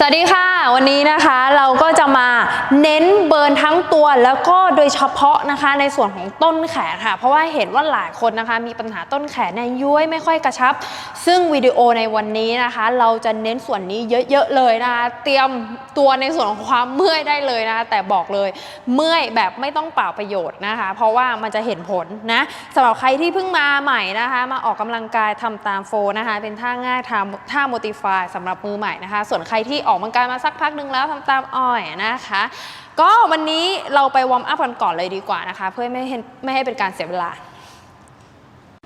สวัสดีค่ะ วันนี้นะคะเราก็จะมาเน้นเบิร์นทั้งตัวแล้วก็โดยเฉพาะนะคะในส่วนของต้นแขนค่ะ เพราะว่าเห็นว่าหลายคนนะคะ มีปัญหาต้นแขนเนี่ยย้วยไม่ค่อยกระชับ ซึ่งวิดีโอในวันนี้นะคะ เราจะเน้นส่วนนี้เยอะๆเลยนะคะ เตรียมตัวในส่วนของความเมื่อยได้เลยนะคะ แต่บอกเลยเมื่อยแบบไม่ต้องเปล่าประโยชน์นะคะ เพราะว่ามันจะเห็นผลนะสำหรับใครที่เพิ่งมาใหม่นะคะ มาออกกำลังกายทำตามโฟนะคะ เป็นท่าง่ายทำท่า modify สำหรับมือใหม่นะคะ ส่วนใครที่ออกกำลังกายมาสักพักหนึงแล้วทำตามอ้อยนะคะ ก็วันนี้เราไปวอร์มอัพกันก่อนเลยดีกว่านะคะ เพื่อไม่ให้ไม่ให้เป็นการเสียเวลา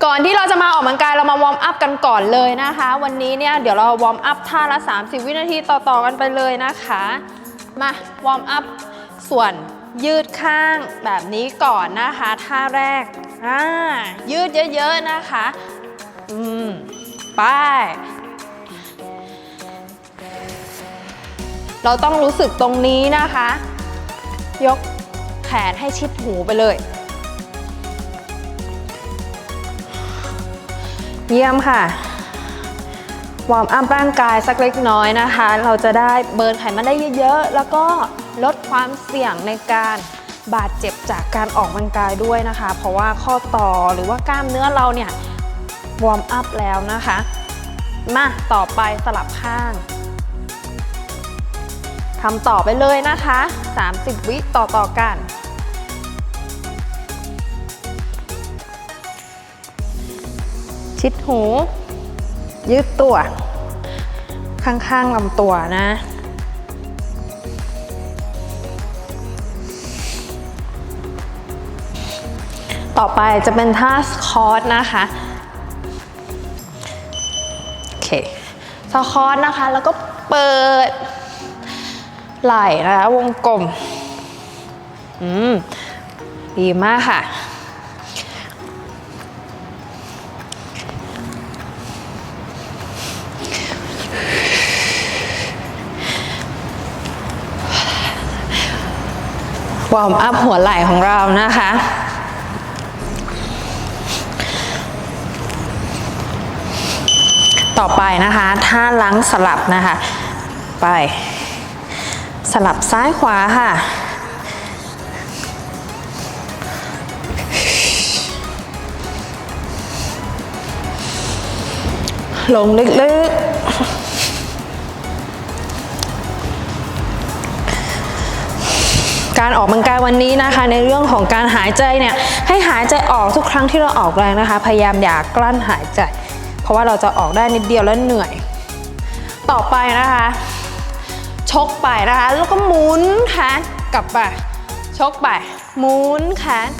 ก่อนที่เราจะมาออกกำลังกายเรามาวอร์มอัพกันก่อนเลยนะคะ วันนี้เนี่ยเดี๋ยวเราวอร์มอัพท่าละ 30 วินาทีต่อๆกันไปเลยนะคะ มาวอร์มอัพส่วนยืดข้างแบบนี้ก่อนนะคะท่าแรกอ่ายืดเยอะๆนะคะ อืม ไป เราต้องรู้สึกตรงนี้นะคะ ยกแขนให้ชิดหูไปเลย เยี่ยมค่ะ วอร์มอัพร่างกายสักเล็กน้อยนะคะ เราจะได้เบิร์นไขมันได้เยอะๆ แล้วก็ลดความเสี่ยงในการบาดเจ็บจากการออกกำลังกายด้วยนะคะ เพราะว่าข้อต่อหรือว่ากล้ามเนื้อเราเนี่ยวอร์มอัพแล้วนะคะ มาต่อไปสลับข้าง ทำต่อไปเลยนะคะ 30 วิต่อต่อกันชิดหู ยืดตัว ข้างๆลำตัวนะ ต่อไปจะเป็นท่าสคอตนะคะโอเคสคอตนะคะแล้วก็เปิด ไหล่นะคะวงกลม อืม ดีมากค่ะ วอร์มอัพหัวไหล่ของเรานะคะต่อไปนะคะ ท่าล้างสลับนะคะ ไป สลับซ้ายขวาค่ะ ลงลึกๆการออกกำลังกายวันนี้นะคะ ในเรื่องของการหายใจเนี่ยให้หายใจออกทุกครั้งที่เราออกแรงนะคะ พยายามอย่ากลั้นหายใจ เพราะว่าเราจะออกได้นิดเดียวแล้วเหนื่อย ต่อไปนะคะ ชกไปนะคะ แล้วก็หมุนแขนกลับไป ชกไป หมุนแขน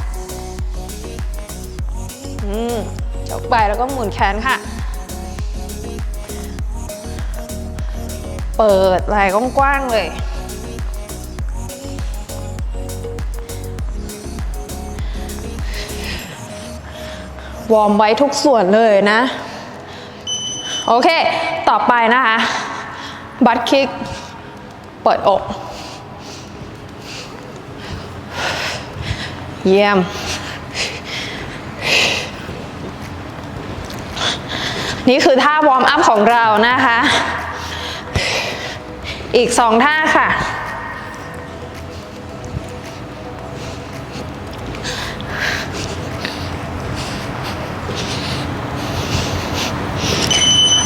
อืม ชกไปแล้วก็หมุนแขนค่ะ เปิดไหล่กว้างๆเลย วอร์มไว้ทุกส่วนเลยนะ โอเค ต่อไปนะคะ บัตคิก เปิดอก เยี่ยม นี่คือท่าวอร์มอัพของเรานะคะ อีกสองท่าค่ะ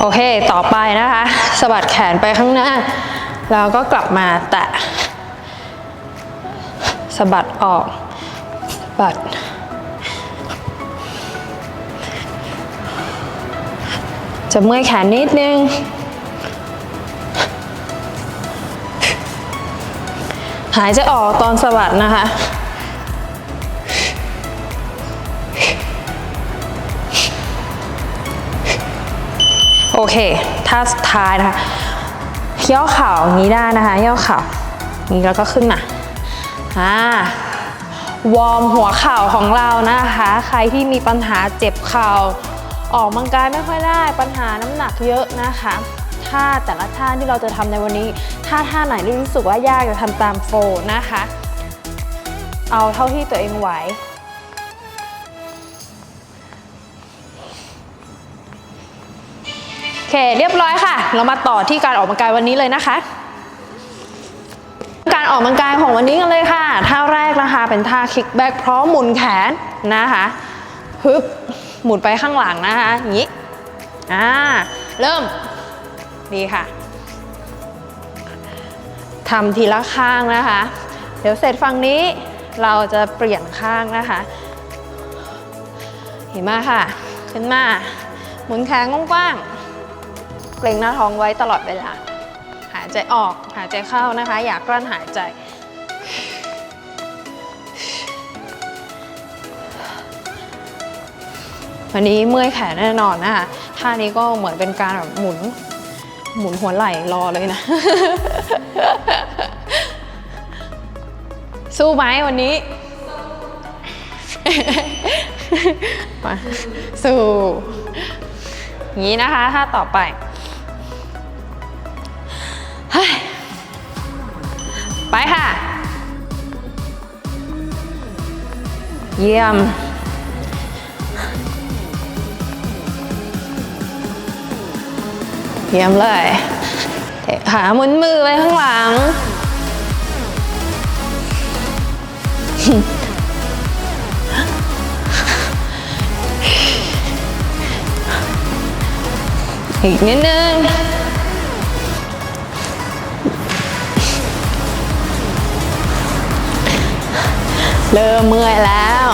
โอเค ต่อไปนะคะสะบัดแขนไปข้างหน้า แล้วก็กลับมาแตะสะบัดออกบัดจะเมื่อยแขนนิดนึง หายใจออกตอนสะบัดนะคะ โอเคท่าสุดท้ายนะคะ ย่อเข่าอย่างนี้ได้นะคะ ย่อเข่านี้แล้วก็ขึ้นมาอ่าวอร์มหัวเข่าของเรานะคะ ใครที่มีปัญหาเจ็บเข่า ออกกำลังกายไม่ค่อยได้ ปัญหาน้ำหนักเยอะนะคะท่าแต่ละท่าที่เราจะทำในวันนี้ ถ้าท่าไหนที่รู้สึกว่ายากจะทำตามโฟนะคะ เอาเท่าที่ตัวเองไหว เคเรียบร้อยค่ะ เรามาต่อที่การออกกำลังกายวันนี้เลยนะคะ การออกกำลังกายของวันนี้กันเลยค่ะ ท่าแรกนะคะ เป็นท่าคิกแบ็กพร้อมหมุนแขนนะคะฮึบหมุนไปข้างหลังนะคะอย่างนี้อ่าเริ่มดีค่ะทำทีละข้างนะคะ เดี๋ยวเสร็จฝั่งนี้เราจะเปลี่ยนข้างนะคะเห็นไหมค่ะ ขึ้นมา หมุนแขนกว้างๆ เกรงหน้าท้องไว้ตลอดเวลา หายใจออกหายใจเข้านะคะ อย่ากลั้นหายใจ วันนี้เมื่อยแขนแน่นอนนะคะท่านี้ก็เหมือนเป็นการแบบหมุนหมุนหัวไหล่รอเลยนะ สู้ไหมวันนี้ มาสู้อย่างนี้นะคะถ้าต่อไป เยี่ยม เยี่ยมเลยเทขาหมุนมือไปข้างหลัง อีกนิดนึง เริ่มเมื่อยแล้ว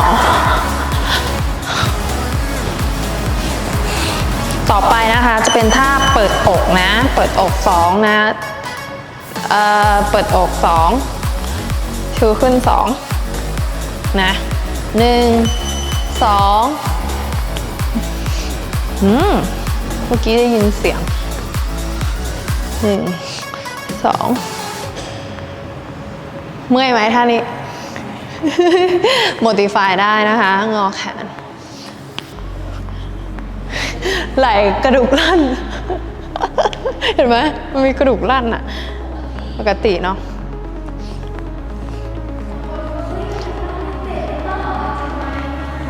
ต่อไปนะคะจะเป็นท่าเปิดอกนะ เปิดอกสองนะเอ่อเปิดอกสองชูขึ้นสองนะหนึ่งสองอืมเมื่อกี้ได้ยินเสียงหนึ่งสองเมื่อยไหมท่านี้ modify ได้นะคะ งอแขน ไหลกระดูกลั่น เห็นไหมมันมีกระดูกลั่นอะปกติเนาะ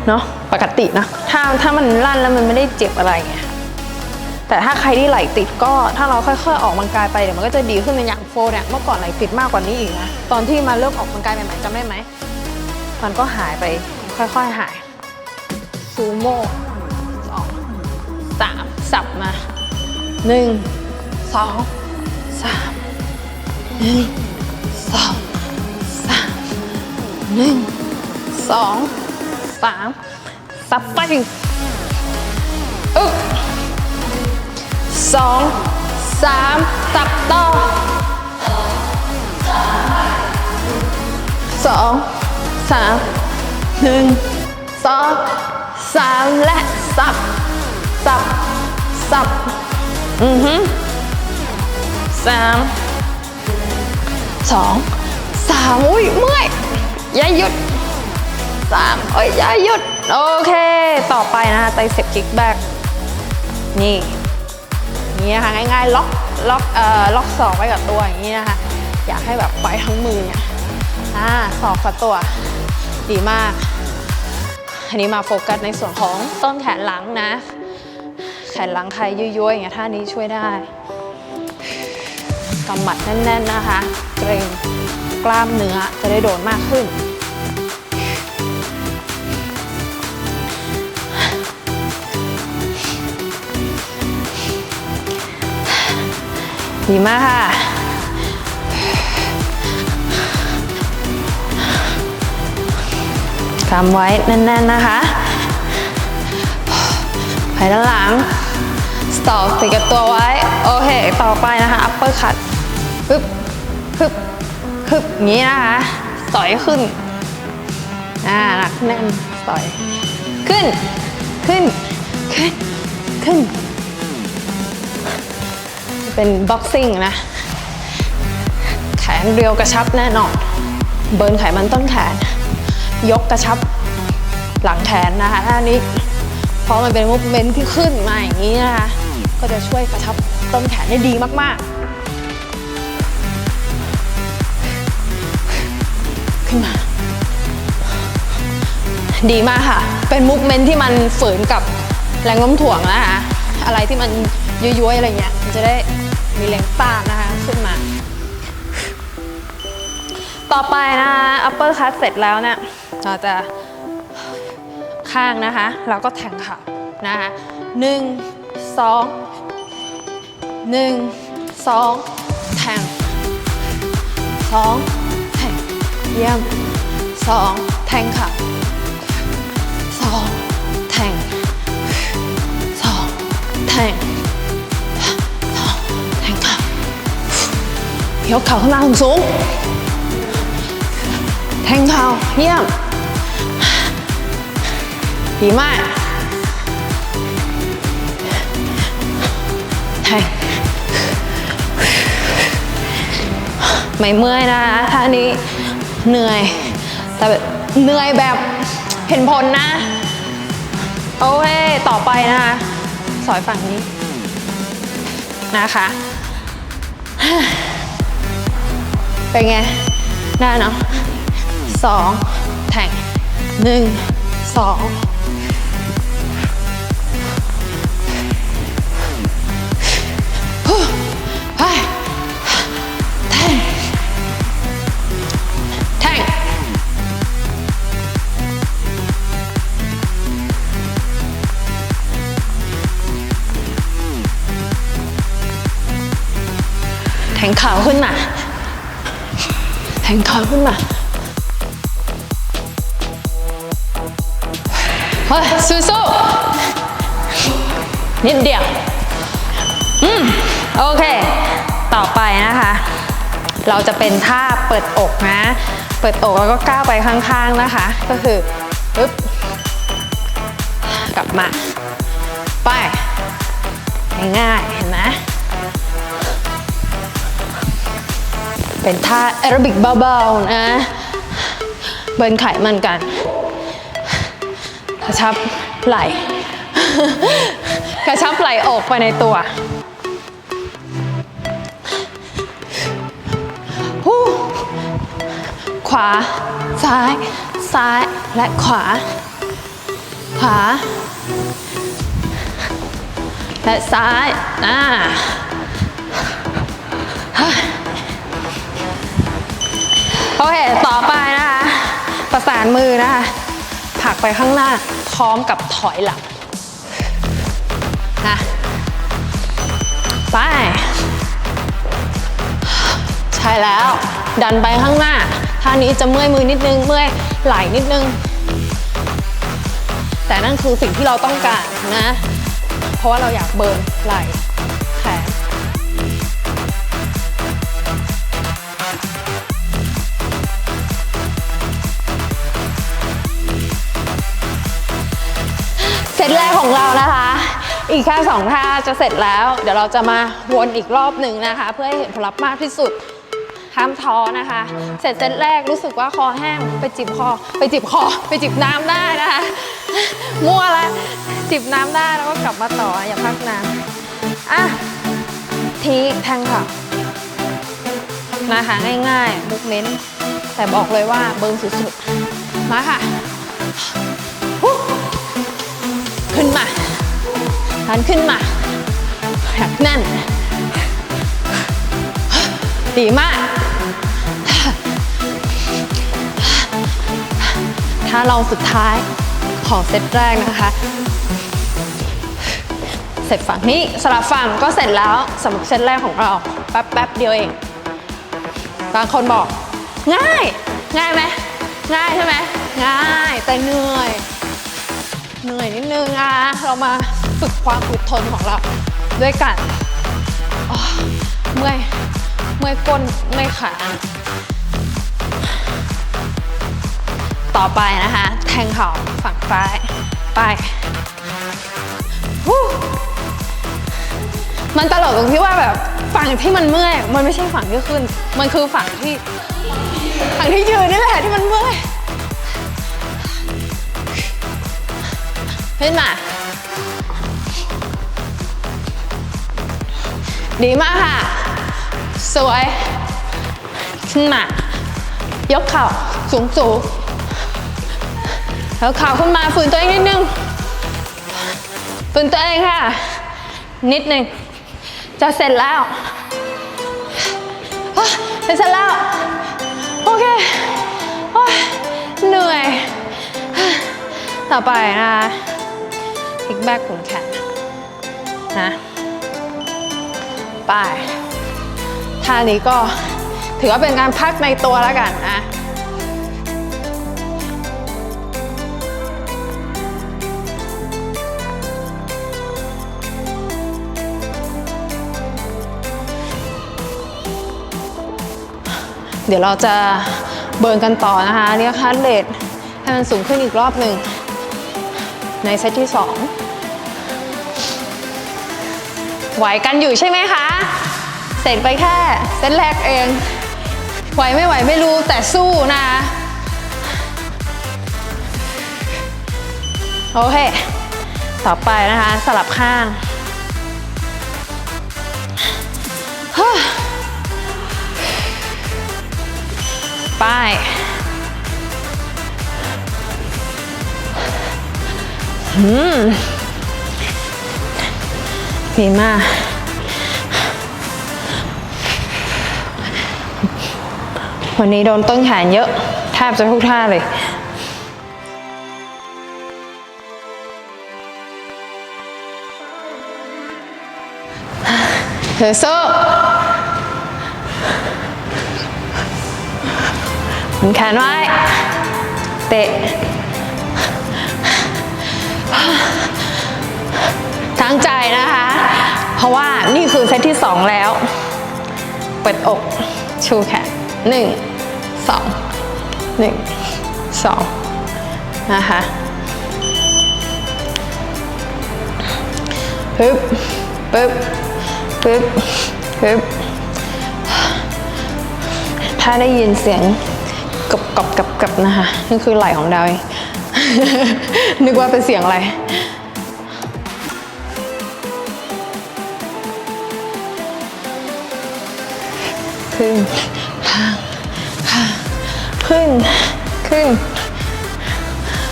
เนาะปกตินะ ถ้าถ้ามันลั่นแล้วมันไม่ได้เจ็บอะไรไงแต่ถ้าใครที่ไหลติดก็ถ้าเราค่อยๆออกกำลังกายไปเดี๋ยวมันก็จะดีขึ้นในอย่างโฟเนี่ยเมื่อก่อนไหลติดมากกว่านี้อีกนะ ตอนที่มาเริ่มออกกำลังกายใหม่ๆจำได้ไหม มันก็หายไปค่อยๆหาย ซูโม่สองสามสับมาหนึ่งสองสามหนึ่งสองสามหนึ่งสองสามสับไปอึ๊บสองสามสับต่อสอง สามหนึ่งสองสามและสับ สับ สับ อือหือสามสองสามอุ้ยเมื่อยอย่าหยุดสามเอ้ยอย่าหยุด โอเค ต่อไปนะคะไตเสพคิกแบ็กนี่นี้นะคะง่ายๆ ล็อกล็อกเอ่อล็อกศอกไว้กับตัวอย่างนี้นะคะอยากให้แบบไปทั้งมือเนี่ยอ่าศอกกับตัว ดีมาก อันนี้มาโฟกัสในส่วนของต้นแขนหลังนะ แขนหลังใครยุยๆอย่างเงี้ยท่านี้ช่วยได้กำหมัดแน่น ๆนะคะ เกรงกล้ามเนื้อจะได้โดนมากขึ้น ดีมากค่ะ กำไว้แน่นๆนะคะ ไปด้านหลังสตอปติดกับตัวไว้ โอเค ต่อไปนะคะ อัปเปอร์คัตฮึบฮึบฮึบอย่างนี้นะคะ สอยขึ้น อ่า หนักแน่น สอย ขึ้น ขึ้น ขึ้น ขึ้น เป็นบ็อกซิ่งนะ แขนเรียวกระชับแน่นอน เบิร์นไขมันต้นแขน ยกกระชับหลังแขนนะคะท่านี้เพราะมันเป็นมูฟเมนที่ขึ้นมาอย่างนี้นะคะ ก็จะช่วยกระชับต้นแขนได้ดีมากๆ ขึ้นมา ดีมากค่ะ เป็นมูฟเมนที่มันฝืนกับแรงโน้มถ่วงนะคะ อะไรที่มันย้วยๆอะไรเงี้ย มันจะได้มีแรงต้านนะคะ ต่อไปนะคะ upper cut เสร็จแล้วเนี่ยเราจะข้างนะคะแล้วก็แทงข่านะคะหนึ่งสองหนึ่งสองแทงสองแทงเยี่ยมสองแทงเข่าสองแทงสองแทงสองแทงเข่ายกเข่าขึ้นมาสูง แทงเข่าเยี่ยม ดีมาก แทง ไม่เมื่อยนะคะท่านี้ เหนื่อย แต่แบบเหนื่อยแบบเห็นผลนะ โอเค ต่อไปนะคะ สอยฝั่งนี้ นะคะเป็นไง ได้เนาะ สองแทงหนึ่งสองฮู้ไปแทงแทงแทงขาขึ้นมาแทงขาขึ้นมา ฮ้ยสู้ๆนิดเดียว อืม โอเค ต่อไปนะคะ เราจะเป็นท่าเปิดอกนะ เปิดอกแล้วก็ก้าวไปข้างๆนะคะ ก็คือปึ๊บกลับมา ไป ง่ายๆเห็นไหมเป็นท่าแอโรบิกเบาๆนะ เบิร์นไขมันกัน กระชับไหล่ กระชับไหล่อกไปในตัวขวา ซ้าย ซ้ายและขวา ขวา และซ้ายอ่าโอเค ต่อไปนะคะ ประสานมือนะคะ ผลักไปข้างหน้าพร้อมกับถอยหลังนะไป ใช่แล้ว ดันไปข้างหน้าท่านี้จะเมื่อยมือนิดนึง เมื่อยไหล่นิดนึง แต่นั่นคือสิ่งที่เราต้องการนะ เพราะว่าเราอยากเบิร์นไหล่ อีกแค่สองท่าจะเสร็จแล้ว เดี๋ยวเราจะมาวนอีกรอบหนึ่งนะคะ เพื่อให้เห็นผลลัพธ์มากที่สุดห้ามท้อนะคะ เสร็จเซตแรกรู้สึกว่าคอแห้งไปจิบคอ ไปจิบคอ ไปจิบน้ำได้นะคะ มั่วละจิบน้ำได้แล้วก็กลับมาต่ออย่าพักนานอะทีแทงค่ะนะคะง่ายๆมุกเน้นแต่บอกเลยว่าเบิร์สุดๆ มาค่ะ ดันขึ้นมาหักแน่น ดีมาก ถ้าเราสุดท้ายของเซตแรกนะคะเสร็จฝั่งนี้สลับฝั่งก็เสร็จแล้วสำหรับเซตแรกของเราแป๊บแป๊บเดียวเองบางคนบอก ง่าย ง่ายไหมง่ายใช่ไหมง่ายแต่เหนื่อย เหนื่อยนิดนึงอะ เรามาฝึกความอดทนของเราด้วยกันอ๋อเมื่อย เมื่อยก้นเมื่อยขา ต่อไปนะคะ แทงเข่าฝั่งซ้าย ไปมันตลกตรงที่ว่าแบบฝั่งที่มันเมื่อย มันไม่ใช่ฝั่งที่ขึ้น มันคือฝั่งที่ ฝั่งที่ยืนนี่แหละที่มันเมื่อย ขึ้นมา ดีมากค่ะ สวย ขึ้นมา ยกเข่าสูงสูงแล้วเข่าขึ้นมาฝืนตัวเองนิดนึงฝืนตัวเองค่ะ นิดนึงจะเสร็จแล้วเสร็จแล้ว โอเคเหนื่อย ต่อไปนะคะ กแบกขุนแขนนะไปท่านี้ก็ถือว่าเป็นการพักในตัวแล้วกันนะเดี๋ยวเราจะเบิร์นกันต่อนะคะเรียกคัร์ดเรทให้มันสูงขึ้นอีกรอบหนึ่งในเซตที่ 2 ไหวกันอยู่ใช่ไหมคะ เสร็จไปแค่เซตแรกเอง ไหวไม่ไหวไม่รู้แต่สู้นะ โอเค ต่อไปนะคะ สลับข้างไปอืม ดีมาก วันนี้โดนต้นแขนเยอะ แทบจะทุกท่าเลย เธอสู้หมุนแขนไว้ เตะตั้งใจนะคะ ราะว่านี่คือเซตที่ 2 แล้ว เปิดอกชูแขนหนึ่งสองหนึ่งสองนะคะปึ๊บปึ๊บปึ๊บปึ๊บถ้าได้ยินเสียงกับกับกับกับนะคะนี่คือไหลของดาวเองนึกว่าเป็นเสียงอะไร ขึ้นข้างข้างขึ้นขึ้น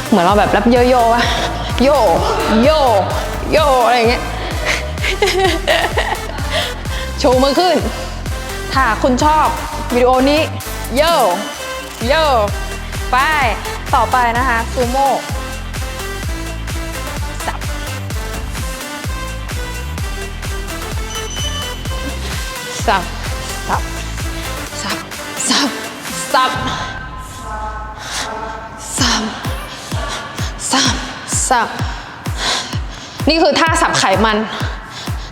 เหมือนเราแบบรับโยโย่อะโยโยโยอะไรอย่างเงี้ยชูมือขึ้น ถ้าคุณชอบวิดีโอนี้โยโยไปต่อไปนะคะซูโม่สับสับ สับสับสับสับสับนี่คือท่าสับไขมัน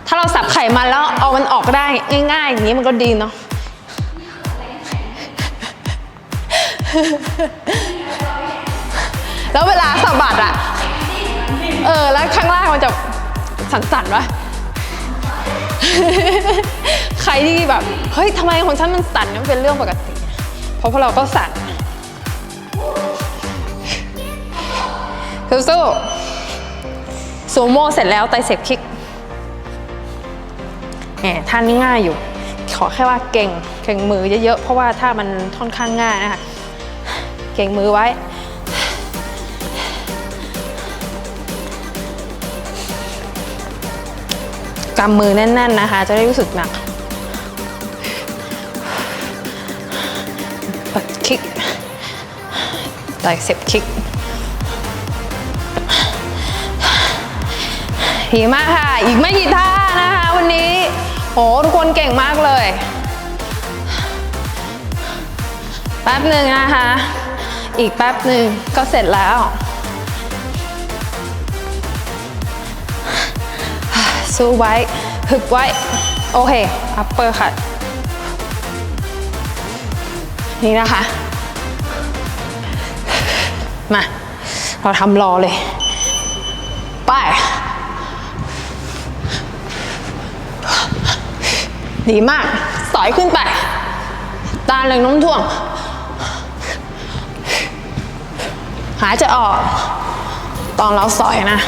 ถ้าเราสับไขมันแล้วเอามันออกได้ง่ายๆอย่างนี้มันก็ดีเนาะแล้วเวลาสะบัดอะเออ แล้วข้างล่างมันจะสั่นๆวะ ใครที่แบบ เฮ้ยทำไมของฉันมันสั่นมันเป็นเรื่องปกติ เพราะพวกเราก็สั่นสู้ๆซูโม่เสร็จแล้วไตเสพคิกแหมท่านนี้ง่ายอยู่ ขอแค่ว่าเก่ง เก่งมือเยอะๆ เพราะว่าถ้ามันค่อนข้างง่ายนะคะ เก่งมือไว้ กำมือแน่น ๆนะคะ จะได้รู้สึกหนักปัดคิกไตรเสพคิกดีมากค่ะ อีกไม่กี่ท่านะคะวันนี้โหทุกคนเก่งมากเลย แป๊บหนึ่งนะคะ อีกแป๊บหนึ่งก็เสร็จแล้ว สู้ไว้ฮึบไว้ โอเค อัปเปอร์คัดนี่นะคะ มา เราทำรอเลย ไป ดีมาก สอยขึ้นไป ตาแรงน้มถ่วง หายใจออก ตอนเราสอยนะ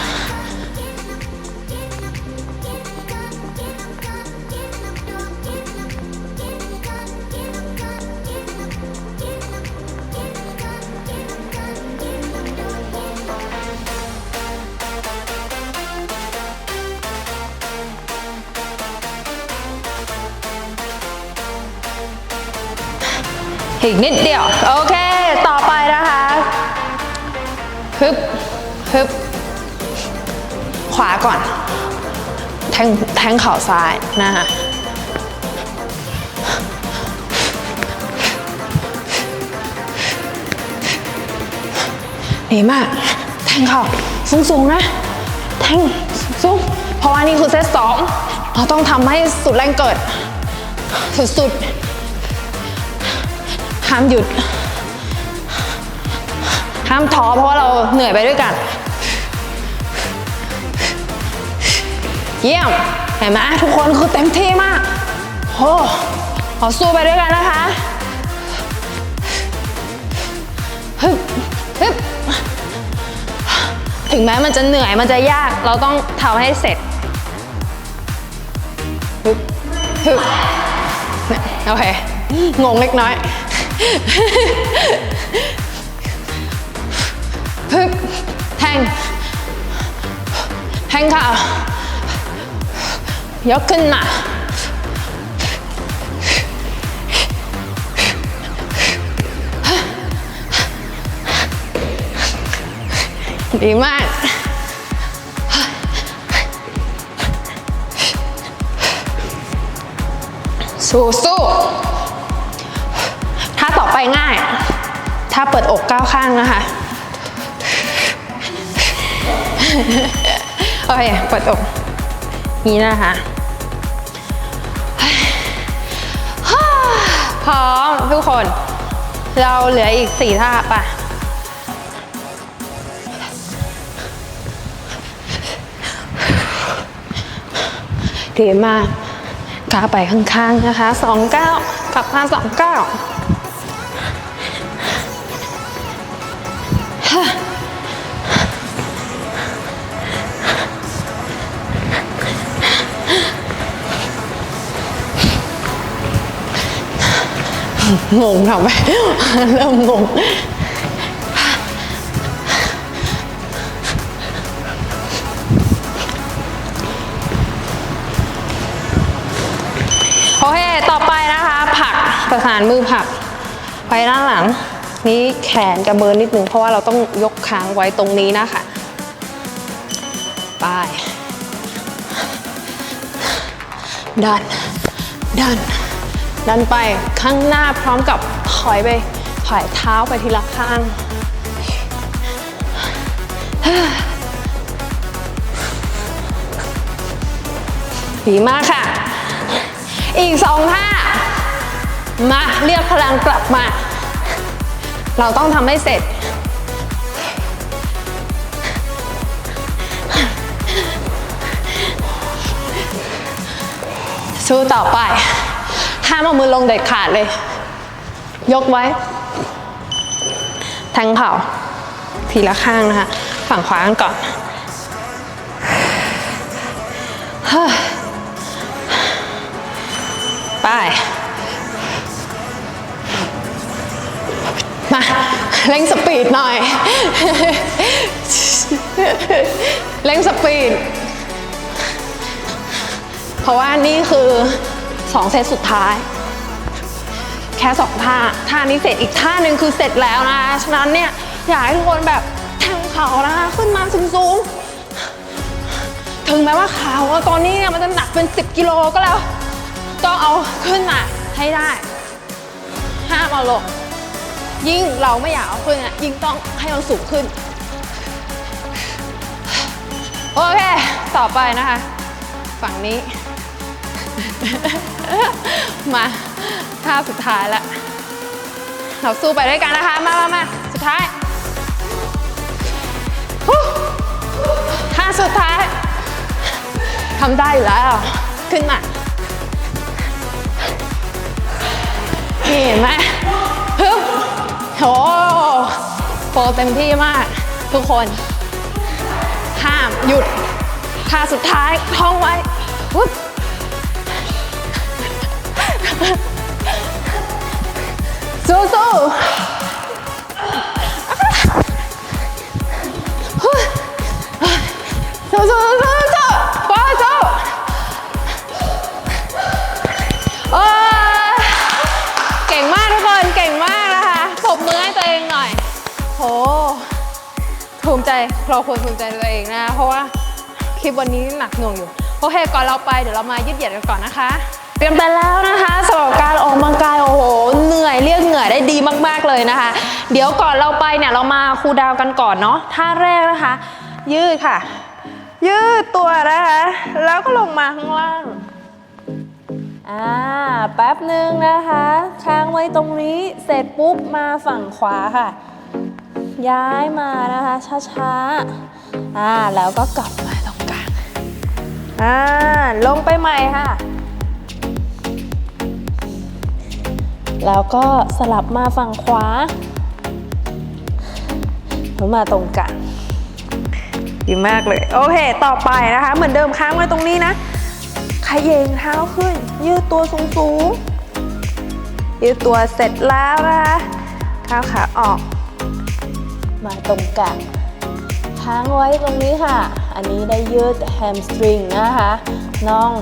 อีกนิดเดียว โอเค ต่อไปนะคะฮึบฮึบขวาก่อน แทงแทงเข่าซ้ายนะคะดีมาก แทงเข่าสูงๆนะ แทงสูงเพราะว่านี่คือเซตสองเราต้องทำให้สุดแรงเกิด สุดๆ ห้ามหยุด ห้ามท้อเพราะว่าเราเหนื่อยไปด้วยกัน เยี่ยม เห็นไหมทุกคนคือเต็มที่มากโอ้ขอสู้ไปด้วยกันนะคะฮึบฮึบถึงแม้มันจะเหนื่อยมันจะยากเราต้องทำให้เสร็จฮึบฮึบโอเค งงเล็กน้อย ฮึบแทง แทงค่ะ ยกขึ้นมาดีมาก สู้สู้ อไปง่าย ถ้าเปิดอกก้าวข้างนะคะ โอเค เปิดอก นี้นะคะพร้อมทุกคน เราเหลืออีกสี่ท่าป่ะดีมากก้าวไปข้างๆนะคะสองก้าวกลับมาสองก้าวฮ่า งงทำไมเริ่มงงโอเค ต่อไปนะคะ ผักประสานมือผัก ไปด้านหลัง นี้แขนกับมือนิดนึง เพราะว่าเราต้องยกค้างไว้ตรงนี้นะคะ ไป ดัน ดัน ดันไปข้างหน้าพร้อมกับถอยไปถอยเท้าไปทีละข้าง ดีมากค่ะ อีกสองท่ามาเรียกพลังกลับมา เราต้องทำให้เสร็จ สู้ต่อไป ห้ามเอามือลงเด็ดขาดเลย ยกไว้ แทงเข่าทีละข้างนะคะ ฝั่งขวาก่อนไป มาเร่งสปีดหน่อย เร่งสปีด เพราะว่านี่คือ 2เซตสุดท้าย แค่สองท่าท่านี้เสร็จอีกท่าหนึ่งคือเสร็จแล้วนะฉะนั้นเนี่ยอยากให้ทุกคนแบบแทงเขานะคะขึ้นมาสูงๆถึงแม้ว่าเขาตอนนี้เนี่ยมันจะหนักเป็น 10 กิโลก็แล้ว ต้องเอาขึ้นมาให้ได้ห้ามเอาลงยิ่งเราไม่อยากเอาขึ้นอะยิ่งต้องให้มันสูงขึ้น โอเค ต่อไปนะคะ ฝั่งนี้ มาท่าสุดท้ายล้วเราสู้ไปด้วยกันนะคะ มามามาสุดท้ายท่าสุดท้ายทำได้อยู่แล้ว ขึ้นมานี่เห็นไหมฮึบโหโปรเต็มที่มาก ทุกคน ห้ามหยุดท่าสุดท้ายท่องไว้ปุ๊บ สู้สู้สู้สู้สู้สู้ฟ้าสู้โอ้เก่งมากทุกคน เก่งมากนะคะปรบมือให้ตัวเองหน่อยโหถูมิใจเราควรภูมิใจตัวเองนะ เพราะว่าคลิปวันนี้หนักหน่วงอยู่ โอเค ก่อนเราไปเดี๋ยวเรามายืดเหยียดกันก่อนนะคะ ตรียมไปแล้วนะคะสำหรับการออกกำลังกายโอ้โหเหนื่อยเรียกเหงื่อได้ดีมากๆเลยนะคะ เดี๋ยวก่อนเราไปเนี่ยเรามาคูลดาวกันก่อนเนาะท่าแรกนะคะ ยืดค่ะ ยืดตัวนะคะแล้วก็ลงมาข้างล่างอ่าแป๊บหนึ่งนะคะค้างไว้ตรงนี้เสร็จปุ๊บมาฝั่งขวาค่ะ ย้ายมานะคะช้าๆอ่าแล้วก็กลับมาตรงกลางอ่าลงไปใหม่ค่ะ แล้วก็สลับมาฝั่งขวาแล้วมาตรงกลางดีมากเลย โอเค ต่อไปนะคะ เหมือนเดิมค้างไว้ตรงนี้นะขยเยงเท้าขึ้น ยืดตัวสูงๆยืดตัวเสร็จแล้วนะคะก้าวขาออก มาตรงกลางค้างไว้ตรงนี้ค่ะ อันนี้ได้ยืดแฮมสตริงนะคะน่อง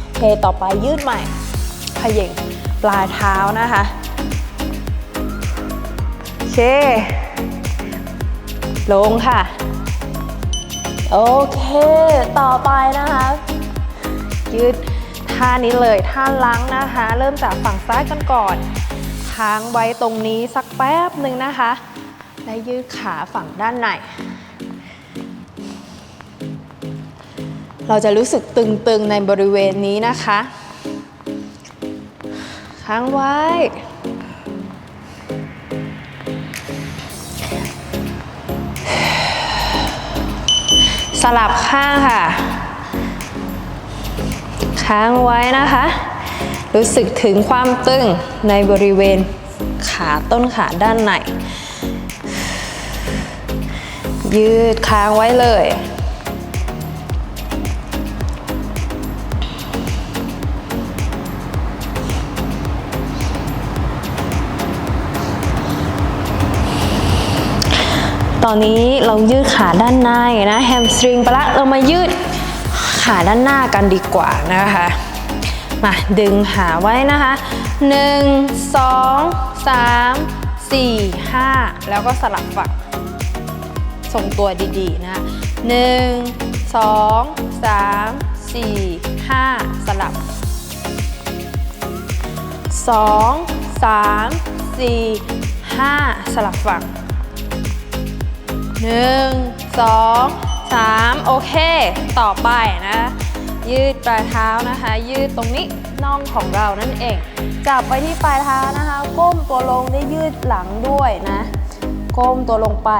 โอเค ต่อไปยืดใหม่ขย่ง ปลายเท้านะคะโอเค ลงค่ะ โอเค ต่อไปนะคะ ยืดท่านี้เลยท่าล้างนะคะ เริ่มจากฝั่งซ้ายกันก่อนค้างไว้ตรงนี้สักแป๊บหนึ่งนะคะ และยืดขาฝั่งด้านในเราจะรู้สึกตึงๆในบริเวณนี้นะคะ ค้างไว้ สลับข้างค่ะ ค้างไว้นะคะ รู้สึกถึงความตึงในบริเวณขาต้นขาด้านในยืดค้างไว้เลย อนนี้เรายืดขาด้านในนะแฮมสตริงไปละเรามายืดขาด้านหน้ากันดีกว่านะคะ มาดึงหาไว้นะคะ 1 2 3 4 5 แล้วก็สลับฝั่งทรงตัวดีๆนะ1 2 3 4 5 สลับ 2 3 4 5 สลับฝั่ง หนึ่งสองสามโอเค ต่อไปนะ ยืดปลายเท้านะคะ ยืดตรงนี้น่องของเรานั่นเอง จับไปที่ปลายเท้านะคะ ก้มตัวลงได้ยืดหลังด้วยนะ ก้มตัวลงไป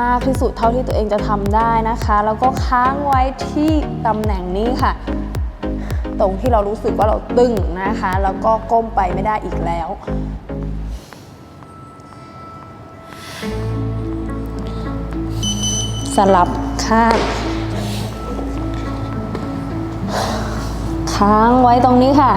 มากที่สุดเท่าที่ตัวเองจะทำได้นะคะ แล้วก็ค้างไว้ที่ตำแหน่งนี้ค่ะ ตรงที่เรารู้สึกว่าเราตึงนะคะ แล้วก็ก้มไปไม่ได้อีกแล้ว สลับข้าง ค้างไว้ตรงนี้ค่ะ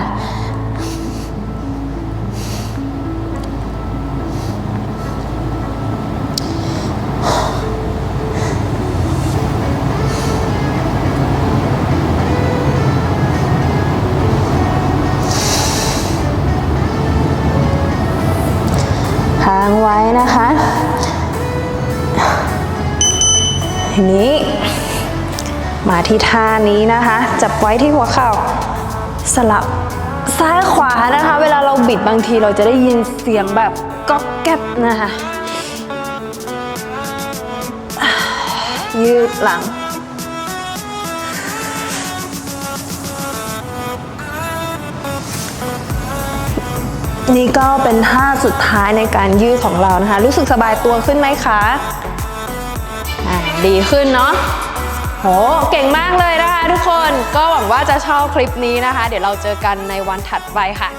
ค้างไว้นะคะ ทีนี้ มาที่ท่านี้นะคะ จับไว้ที่หัวเข่า สลับซ้ายขวานะคะ เวลาเราบิดบางทีเราจะได้ยินเสียงแบบก๊อกแก๊บนะคะ ยืดหลังนี่ก็เป็นท่าสุดท้ายในการยืดของเรานะคะ รู้สึกสบายตัวขึ้นไหมคะ ดีขึ้นเนาะโห เก่งมากเลยนะคะทุกคน ก็หวังว่าจะชอบคลิปนี้นะคะ เดี๋ยวเราเจอกันในวันถัดไปค่ะ